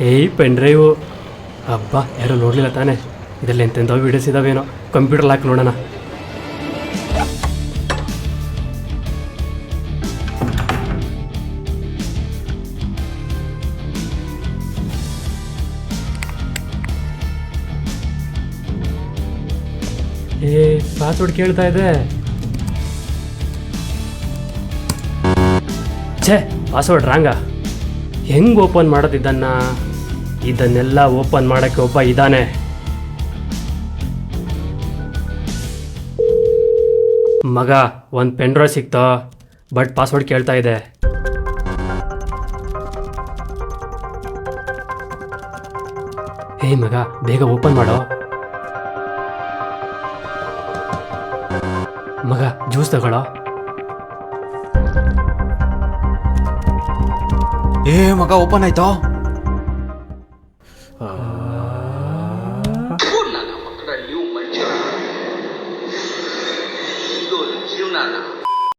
ಏಯ್ pen drive ಹಬ್ಬ ಯಾರೋ ನೋಡಲಿಲ್ಲ ತಾನೇ. ಇದರಲ್ಲಿ ಎಂತೆಂಥವು ವೀಡಿಯೋಸ್ ಇದಾವೇನೋ. ಕಂಪ್ಯೂಟರ್ ಹಾಕಿ ನೋಡೋಣ. ಏ ಪಾಸ್ವರ್ಡ್ ಕೇಳ್ತಾ ಇದೆ. ಛೇ ಪಾಸ್ವರ್ಡ್ ರಾಂಗ ಹೆಂಗ್ ಓಪನ್ ಮಾಡೋದು ಇದನ್ನು ಇದನ್ನೆಲ್ಲ ಓಪನ್ ಮಾಡೋಕ್ಕೆ ಒಬ್ಬ ಇದ್ದಾನೆ. ಮಗ, ಒಂದು ಪೆನ್ ಡ್ರೈವ್ ಸಿಕ್ತೋ? ಬಟ್ ಪಾಸ್ವರ್ಡ್ ಕೇಳ್ತಾ ಇದೆ. ಹೇ ಮಗ, ಬೇಗ ಓಪನ್ ಮಾಡೋ. ಮಗ, ಜ್ಯೂಸ್ ತಗೊಳ್ಳೋ. ಏ ಮಗ ಓಪನ್ ಆಯ್ತೋ ನನ್ನ ಮಕ್ಕಳಲ್ಲಿಯೂ